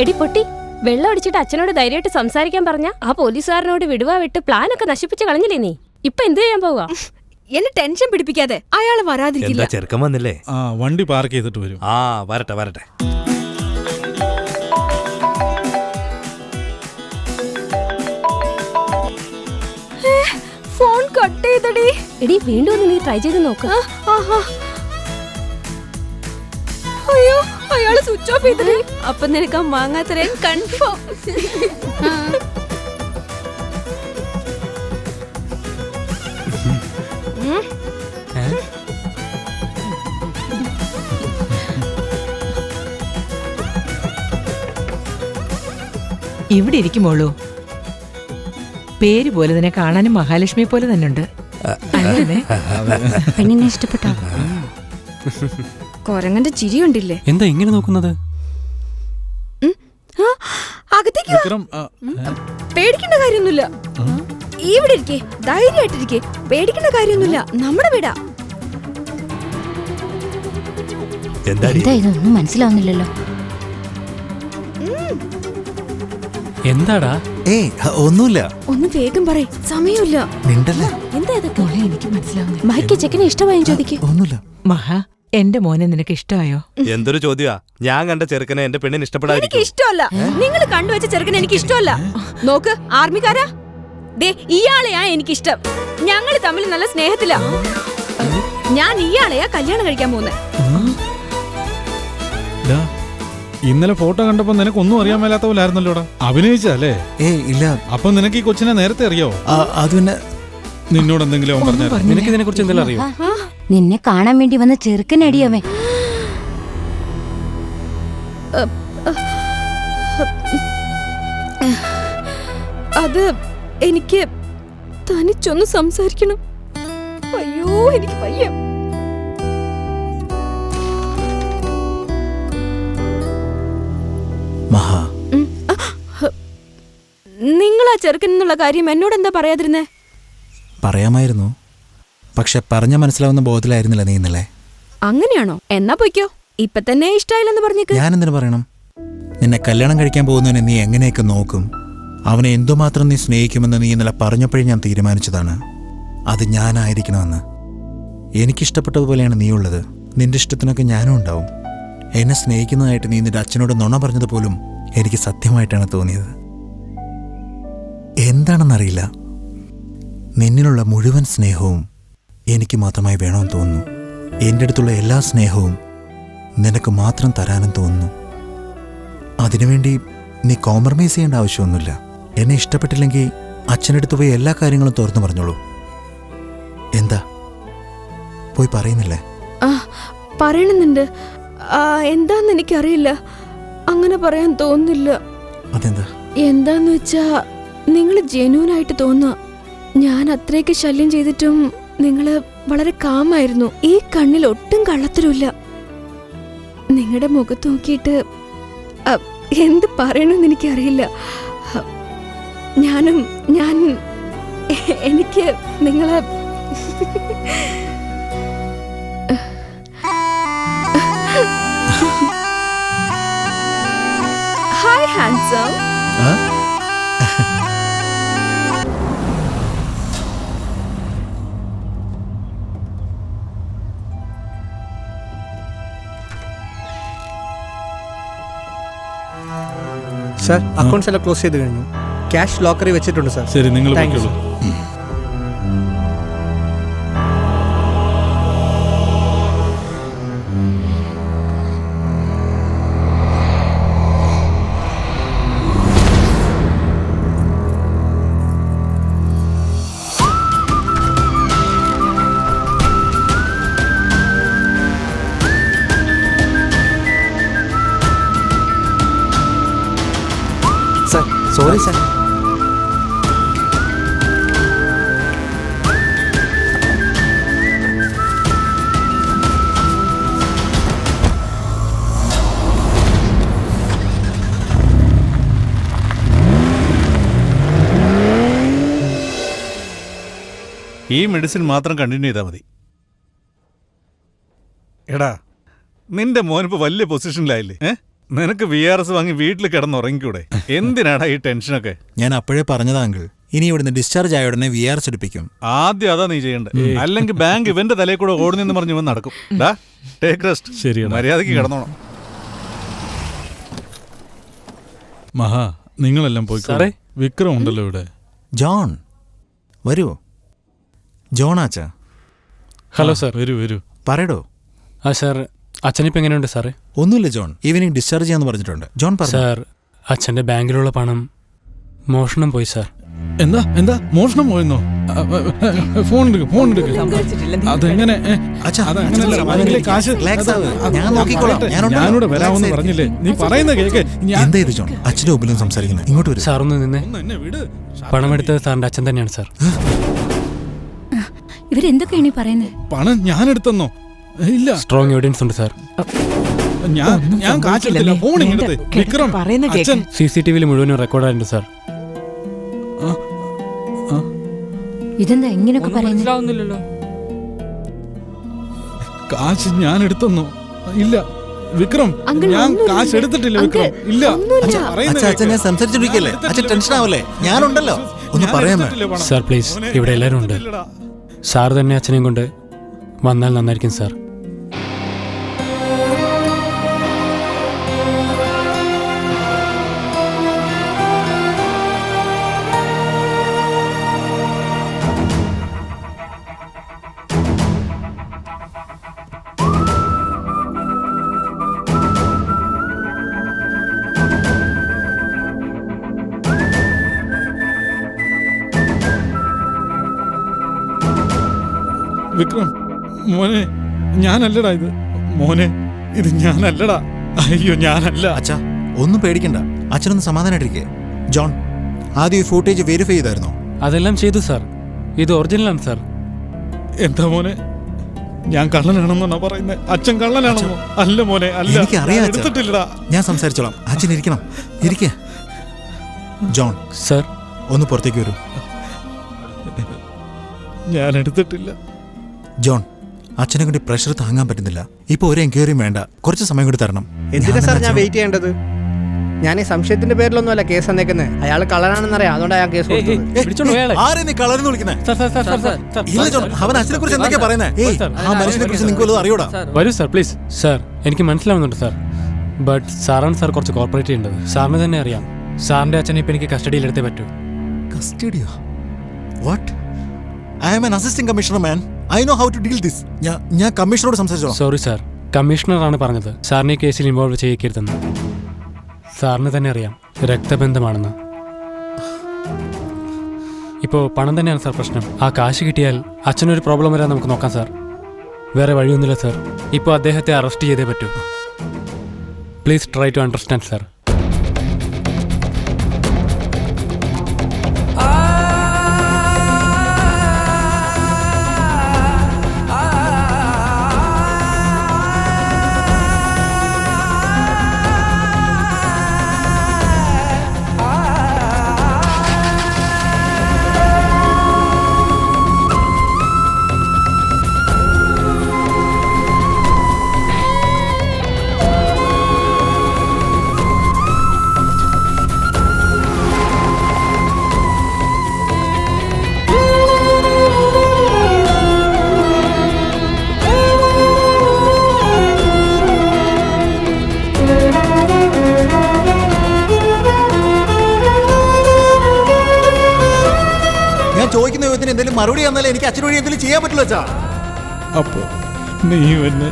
എടി പൊട്ടി വെള്ളം അടിച്ചിട്ട് അച്ഛനോട് ധൈര്യമായിട്ട് സംസാരിക്കാൻ പറഞ്ഞ ആ പോലീസുകാരനോട് വിടുവാ വിട്ട് പ്ലാനൊക്കെ നശിപ്പിച്ച് കളഞ്ഞില്ലേ നീ? ഇപ്പൊ എന്ത് ചെയ്യാൻ പോവാ? എന്നെ ടെൻഷൻ പിടിപ്പിക്കാതെ അയാൾ വരാതിരിക്കില്ല. എന്താ ചെറുക്കൻ വന്നില്ലേ? ആ വണ്ടി പാർക്ക് ചെയ്തിട്ട് വരും. ആ വരട്ടെ വരട്ടെ. ഫോൺ കട്ട് ചെയ്തടി. എടി വീണ്ടും ഒന്ന് നീ ട്രൈ ചെയ്ത് നോക്ക്. ആഹാ. അയ്യോ. അയാൾ സ്വിച്ച് ഓഫ് ചെയ്തത് അപ്പൊ നിനക്ക് ആ മാങ്ങാത്തരയും കൺഫേം ഇവിടെ ഇരിക്കുമോളൂ പേര് പോലെ തന്നെ കാണാനും മഹാലക്ഷ്മി പോലെ തന്നെ ഉണ്ട്. അങ്ങനെ പെണ്ണിനെ ഇഷ്ടപ്പെട്ടോ? കൊരങ്ങന്റെ ചിരി ഉണ്ടില്ലേ എന്താ ഇങ്ങനെ നോക്കുന്നത്? അകത്തേക്ക് പേടിക്കേണ്ട കാര്യമൊന്നുമില്ല. ഇവിടെ ഇരിക്കേ ധൈര്യമായിട്ടിരിക്കേ. പേടിക്കേണ്ട കാര്യമൊന്നുമില്ല. നമ്മുടെ വീടാ. എന്താ ഇതൊന്നും മനസ്സിലാവുന്നില്ലല്ലോ. എന്താടാ? ഏയ് ഒന്നുമില്ല. ഒന്ന് വേഗം പറയ്. സമയമില്ല. മിണ്ടല്ലേ? എന്താ ഇതൊക്കെ? എനിക്ക് മനസ്സിലാവുന്നില്ല. മൈക്ക് ചെക്കനെ ഇഷ്ടമായും ചോദിക്കേ. ഒന്നുമില്ല. മഹാ എന്റെ മോനെ നിനക്ക് ഇഷ്ടമായോ എന്തൊരു ചോദ്യമാ. ഞാൻ കണ്ട ചെറുക്കനെ എന്റെ പെണ്ണിന് എനിക്ക് ഇഷ്ടപ്പെടാതിരിക്കും ഇഷ്ടമല്ല നിങ്ങൾ കണ്ടുവച്ച ചെറുക്കനെ എനിക്ക് ഇഷ്ടമല്ല നോക്ക് ആർമിക്കാരാ? ദേ ഇയാളെയാ എനിക്ക് ഇഷ്ടം ഞങ്ങൾ തമ്മിൽ നല്ല സ്നേഹത്തിലാ. ഞാൻ ഇയാളെയാ കല്യാണം കഴിക്കാൻ പോകുന്നത് ഇന്നലെ ഫോട്ടോ കണ്ടപ്പോ നിനക്കൊന്നും അറിയാൻ മേലാത്ത പോലെ ആയിരുന്നല്ലോടാ. അഭിനയിച്ചല്ലേ ഏയ് ഇല്ല. അപ്പൊ നിനക്ക് ഈ കൊച്ചിനെ നേരത്തെ അറിയോ ആ, അത് പിന്നെ നിന്നോട് എന്തെങ്കിലും അവൻ പറഞ്ഞായിരുന്നു നിനക്ക് ഇതിനെ കുറിച്ച് എന്തെങ്കിലും അറിയോ? നിന്നെ കാണാൻ വേണ്ടി വന്ന ചെറുക്കനടിയവൻ അത് എനിക്ക് തനിച്ചൊന്ന് സംസാരിക്കണം. അയ്യോ എനിക്ക് വയ്യ. മഹാ. നിങ്ങൾ ആ. ചെറുക്കൻ എന്നുള്ള കാര്യം എന്നോട് എന്താ പറയാതിരുന്നേ? പറയാമായിരുന്നു. പക്ഷെ പറഞ്ഞ മനസ്സിലാവുന്ന ബോധത്തിലായിരുന്നില്ല നീ ഇന്നലെ. അങ്ങനെയാണോ? എന്നാ പൊയ്ക്കോ. ഇപ്പൊ തന്നെ ഇഷ്ടായില്ലെന്ന് പറഞ്ഞേക്ക്. ഞാൻ എന്തിനു പറയണം? നിന്നെ കല്യാണം കഴിക്കാൻ പോകുന്നവനെ നീ എങ്ങനെയൊക്കെ നോക്കും? അവനെ എന്തുമാത്രം നീ സ്നേഹിക്കുമെന്ന് നീ ഇന്നലെ പറഞ്ഞപ്പോഴേ ഞാൻ തീരുമാനിച്ചതാണ്. അത് ഞാനായിരിക്കണമെന്ന്. എനിക്കിഷ്ടപ്പെട്ടതുപോലെയാണ് നീ ഉള്ളത് നിന്റെ ഇഷ്ടത്തിനൊക്കെ ഞാനും ഉണ്ടാവും. എന്നെ സ്നേഹിക്കുന്നതായിട്ട് നീ നിന്റെ അച്ഛനോട് നുണ പറഞ്ഞത് പോലും എനിക്ക് സത്യമായിട്ടാണ് തോന്നിയത്. എന്താണെന്നറിയില്ല. നിന്നിലുള്ള മുഴുവൻ സ്നേഹവും എനിക്ക് മാത്രമായി വേണമെന്ന് തോന്നുന്നു. എന്റെ അടുത്തുള്ള എല്ലാ സ്നേഹവും നിനക്ക് മാത്രം തരാനും തോന്നുന്നു. അതിനുവേണ്ടി നീ കോംപ്രമൈസ് ചെയ്യേണ്ട ആവശ്യമൊന്നുമില്ല. എന്നെ ഇഷ്ടപ്പെട്ടില്ലെങ്കിൽ അച്ഛനടുത്ത് പോയി എല്ലാ കാര്യങ്ങളും തുറന്നു പറഞ്ഞോളൂ. എന്താ? പോയി പറയുന്നില്ലേ? പറയണമെന്നുണ്ട് എന്താന്ന് എനിക്കറിയില്ല. അങ്ങനെ പറയാൻ തോന്നുന്നില്ല. അതെന്താ? എന്താന്ന് വെച്ചാ നിങ്ങൾ ജെന്യൂനായിട്ട് തോന്നുക ഞാൻ അത്രയൊക്കെ ശല്യം ചെയ്തിട്ടും നിങ്ങൾ വളരെ കാമായിരുന്നു. ഈ കണ്ണിൽ ഒട്ടും കള്ളത്തരമില്ല നിങ്ങളുടെ മുഖത്ത് നോക്കിയിട്ട് എന്ത് പറയണമെന്ന് എനിക്കറിയില്ല. ഞാനും ഞാൻ എനിക്ക് നിങ്ങളെ ഹായ് ഹാൻസം. സാർ അക്കൗണ്ട്സ് എല്ലാം ക്ലോസ് ചെയ്ത് കഴിഞ്ഞു. ക്യാഷ് ലോക്കറി വെച്ചിട്ടുണ്ട് സാർ. ശരി നിങ്ങൾ താങ്ക് യു സാർ സോറി ഈ മെഡിസിൻ മാത്രം കണ്ടിന്യൂ ചെയ്താൽ മതി. എടാ നിന്റെ മോനിപ്പോ വലിയ പൊസിഷനിലായില്ലേ ഏ? നിനക്ക് വി ആർ എസ് വാങ്ങി വീട്ടിൽ കിടന്നുറങ്ങിക്കൂടെ എന്തിനാടാ ഈ ടെൻഷനൊക്കെ? ഞാൻ അപ്പോഴേ പറഞ്ഞതാ അങ്കിൾ. ഇനി ഇവിടുന്ന് ഡിസ്ചാർജ് ആയ ഉടനെ വി ആർ എസ് എടുപ്പിക്കും. ആദ്യം അതാ നീ ചെയ്യണ്ടേ അല്ലെങ്കിൽ ബാങ്ക് ഇവന്റെ തലയിൽ കൂടെ ഓടുന്നെന്ന് പറഞ്ഞു ഇവൻ നടക്കും. ഡാ ടേക്ക് റെസ്റ്റ് ശരി മര്യാദയ്ക്ക് കിടന്നോണം. മഹാ നിങ്ങളെല്ലാം പോയി സാറേ? വിക്രം ഉണ്ടല്ലോ ഇവിടെ. ജോൺ വരൂ. ജോൺ ആച്ചാ. Hello sir. വരൂ വരൂ. പറയടോ. ആ സാർ. അച്ഛനിപ്പോൾ എങ്ങനെയുണ്ട് സാറേ? ഒന്നുമില്ല ജോൺ. ഈവനിങ് ഡിസ്ചാർജ് ചെയ്യാന്ന് പറഞ്ഞിട്ടുണ്ട്. ജോൺ പറഞ്ഞു. സാർ അച്ഛന്റെ ബാങ്കിലുള്ള പണം മോഷണം പോയി സാർ. എന്താ? എന്താ? മോഷണം പോയെന്നോ? അ, അ, അ, ഫോൺ എടുക്ക് ഫോൺ എടുക്ക്. അതെങ്ങനെ? ഏ, അച്ഛാ, അതങ്ങനെയല്ല, അച്ഛാ, ബാങ്കിലെ കാശ് relax ആവ്. ഞാൻ നോക്കിക്കോളാം. ഞാനുണ്ടല്ലോ. ഞാനിവിടെ വരാമെന്ന് relax പറഞ്ഞില്ലേ? നീ പറയുന്ന കേക്ക്. ഞാൻ എന്താ ഇത് ജോൺ? അച്ഛന്റെ ഒപ്പിലും സംസാരിക്കുന്നത് ഇങ്ങോട്ട് വരും. സാറൊന്ന് ഒന്ന് നിന്നെ ഒന്ന് എന്നെ വിട്. പണമെടുത്തത് സാറിന്റെ അച്ഛൻ തന്നെയാണ് സാർ. ഇവരെന്തൊക്കെയാണ് ഈ പറയുന്നത് പണം ഞാൻ എടുത്തെന്നോ? ഇല്ല. സ്ട്രോങ് എവിഡൻസ് ഉണ്ട് സാർ ഞാൻ ഞാൻ കാശെടുത്തില്ല ഫോൺ കേട്ടോ, വിക്രം പറയുന്ന കേക്ക്. അച്ഛൻ സി സി ടി വിയിൽ മുഴുവനും റെക്കോർഡായിട്ടുണ്ട് സാർ ഇതെന്താ ഇങ്ങനെയൊക്കെ പറയുന്നത് കാശ് ഞാൻ എടുത്തെന്നോ ഇല്ല. വിക്രം അങ്കിൾ, ഞാൻ ഒന്നുമില്ല. കാശ് എടുത്തിട്ടില്ല അങ്കിൾ, വിക്രം. ഇല്ല. ഒന്നുമില്ല. അച്ഛൻ പറയുന്ന അച്ഛാ ഞാൻ കേക്ക്. സംസാരിച്ചിരിക്കല്ലേ അച്ഛൻ ടെൻഷൻ ആവല്ലേ ഞാനുണ്ടല്ലോ. ഒന്ന് ഞാൻ പറയാമേ. എടുത്തിട്ടില്ല പണം. സാർ പ്ലീസ് മോനെ, ഇവിടെ എല്ലാവരും ഉണ്ട്. എടുത്തിട്ടില്ലടാ. സാർ തന്നെ അച്ഛനെയും കൊണ്ട് വന്നാൽ നന്നായിരിക്കും സാർ വിക്രം മോനെ ഞാനല്ലടാ ഇത്. മോനെ ഇത് ഞാനല്ലടാ. അയ്യോ ഞാനല്ല. അച്ഛാ ഒന്നും പേടിക്കണ്ട. അച്ഛനൊന്ന് സമാധാനായിട്ടിരിക്കേ. ജോൺ ആദ്യം ഈ ഫൂട്ടേജ് വെരിഫൈ ചെയ്തായിരുന്നോ? അതെല്ലാം ചെയ്തു സാർ. ഇത് ഒറിജിനലാണ് സാർ. എന്താ മോനെ? ഞാൻ കള്ളനാണെന്നാ പറയുന്നത് അച്ഛൻ കള്ളനാണെന്നോ? അല്ല മോനെ അല്ല. എനിക്ക് അച്ഛാ. എടുത്തിട്ടില്ലടാ. ഞാൻ സംസാരിച്ചോളാം. അച്ഛൻ ഇരിക്കണം. ഇരിക്കേ. John sir. ഒന്ന് പുറത്തേക്ക് വരൂ. ഞാൻ എടുത്തിട്ടില്ല. ജോൺ അച്ഛനെ കൂടി പ്രഷർ താങ്ങാൻ പറ്റുന്നില്ല. ഇപ്പൊ ഒരു എൻക്വയറിയും വേണ്ട. കുറച്ച് സമയം കൂടി തരണം. എന്തിനാ സാർ ഞാൻ വെയിറ്റ് ചെയ്യേണ്ടത്? ഞാൻ ഈ സംശയത്തിന്റെ പേരിലൊന്നുമല്ല കേസ് തന്നേക്കുന്നത് അയാൾ കള്ളനാണെന്നറിയാം. അതുകൊണ്ട് അയാൾ കേസ് കൊടുത്തത്. പിടിച്ചോണ്ട് പോയാളെ ആരെ നീ കളരെന്ന് വിളിക്കുന്നേ? Sir sir sir sir sir ഇല്ല ജോൺ അവൻ അച്ഛനെ കുറിച്ച് എന്തൊക്കെയാ പറയുന്നത് ഏയ് സാർ. ആ മനുഷ്യനെ കുറിച്ച് നിങ്ങൾക്ക് വല്ലതും അറിയൂടാ? വരൂ സാർ പ്ലീസ്. സാർ എനിക്ക് മനസ്സിലാവുന്നുണ്ട് സാർ. ബട്ട് സാറാണ് സാർ കുറച്ച് കോർപ്പറേറ്റ് ചെയ്യേണ്ടത്. സാറിന് തന്നെ അറിയാം. സാറിന്റെ അച്ഛനെ ഇപ്പൊ എനിക്ക് കസ്റ്റഡിയിൽ എടുത്തേ പറ്റൂ. കസ്റ്റഡിയോ? What I am an assistant commissioner man I know how to deal this ഞാൻ ഞാൻ കമ്മീഷണറോട് സംസാരിച്ചോ സോറി സാർ കമ്മീഷണറാണ് പറഞ്ഞത്. സാറിനെ കേസിൽ ഇൻവോൾവ് ചെയ്യിക്കരുതെന്ന്. സാറിന് തന്നെ അറിയാം. രക്തബന്ധമാണെന്ന്. ഇപ്പോൾ പണം തന്നെയാണ് സാർ പ്രശ്നം. ആ കാശ് കിട്ടിയാൽ അച്ഛനൊരു പ്രോബ്ലം വരാൻ നമുക്ക് നോക്കാം സാർ വേറെ വഴിയൊന്നുമില്ല സാർ ഇപ്പോൾ അദ്ദേഹത്തെ അറസ്റ്റ് ചെയ്തേ പറ്റൂ. Please try to understand sir മറുപടി തന്നാലേ എനിക്ക് അച്ഛൻ വഴി എന്തെങ്കിലും ചെയ്യാൻ പറ്റില്ല അച്ഛാ. അപ്പോ നീ എന്നെ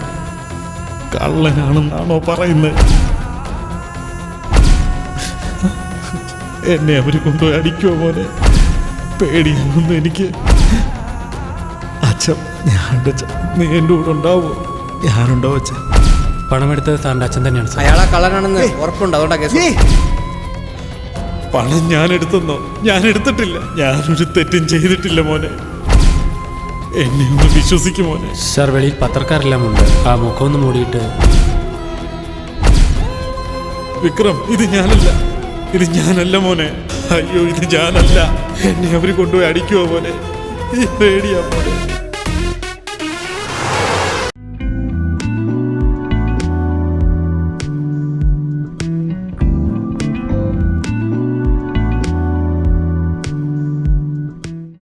കള്ളനാണെന്നാണോ പറയുന്നത്? എന്നെ അവർ കൊണ്ടുപോയി അടിക്കുമോ പോലെ പേടിയാണെന്ന് എനിക്ക്. അച്ഛൻ ഞാൻ നീ എന്റെ കൂടെ ഉണ്ടാവോ ഞാനുണ്ടാവോ അച്ഛൻ. പണമെടുത്തത് സാറിന്റെ അച്ഛൻ തന്നെയാണ് അയാളെ കള്ളനാണെന്ന് ഉറപ്പുണ്ട് അതുകൊണ്ടാ കേസ് ഏയ്. പണം ഞാൻ എടുത്തെന്നോ ഞാൻ എടുത്തിട്ടില്ല ഞാനൊരു തെറ്റും ചെയ്തിട്ടില്ല മോനെ. എന്നെ ഒന്ന് വിശ്വസിക്കും മോനെ. സാർ വെളിയിൽ പത്രക്കാരെല്ലാം ഉണ്ട്. ആ മുഖം ഒന്ന് മൂടിയിട്ട്. വിക്രം ഇത് ഞാനല്ല. ഇത് ഞാനല്ല മോനെ. അയ്യോ ഇത് ഞാനല്ല. എന്നെ അവർ കൊണ്ടുപോയി അടിക്കുവോ മോനെ? പേടിയാ മോനെ.